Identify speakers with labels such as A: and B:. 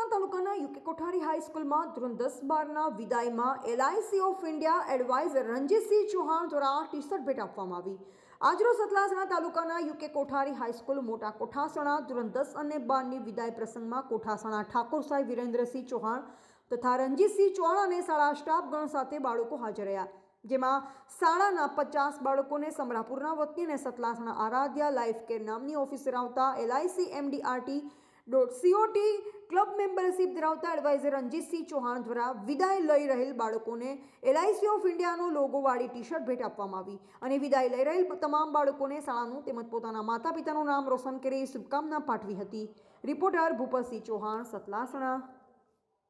A: સતલાસણા તાલુકાના યુકે કોઠારી હાઈસ્કૂલમાં ધોરણ દસ બારના વિદાયમાં LIC of India advisor Ranjitsinh Chauhan દ્વારા ટી શર્ટ ભેટ આપવામાં આવી. આજરોજ સતલાસણા તાલુકાના યુકે કોઠારી હાઈસ્કૂલ મોટા કોઠાસણા, ધોરણ દસ અને બારની વિદાય પ્રસંગમાં કોઠાસણા ઠાકોર સાહેબ વિરેન્દ્રસિંહ ચૌહાણ તથા રણજીતસિંહ ચૌહાણ અને શાળા સ્ટાફગણ સાથે બાળકો હાજર રહ્યા. જેમાં શાળાના પચાસ બાળકોને સમરાપુરના વતની અને સતલાસણા આરાધ્યા લાઈફ કેર નામની ઓફિસર આવતા LIC, MDRT dot COT club membership ધરાવતા એડવાઇઝર રણજીતસિંહ ચૌહાણ દ્વારા વિદાય લઈ રહેલ બાળકોને એલઆઈસી ઓફ ઇન્ડિયાનો લોગોવાળી ટી શર્ટ ભેટ આપવામાં આવી. અને વિદાય લઈ રહેલ તમામ બાળકોને શાળાનું તેમજ પોતાના માતા પિતાનું નામ રોશન કરી શુભકામના પાઠવી હતી. રિપોર્ટર ભૂપતસિંહ ચૌહાણ, સતલાસણા.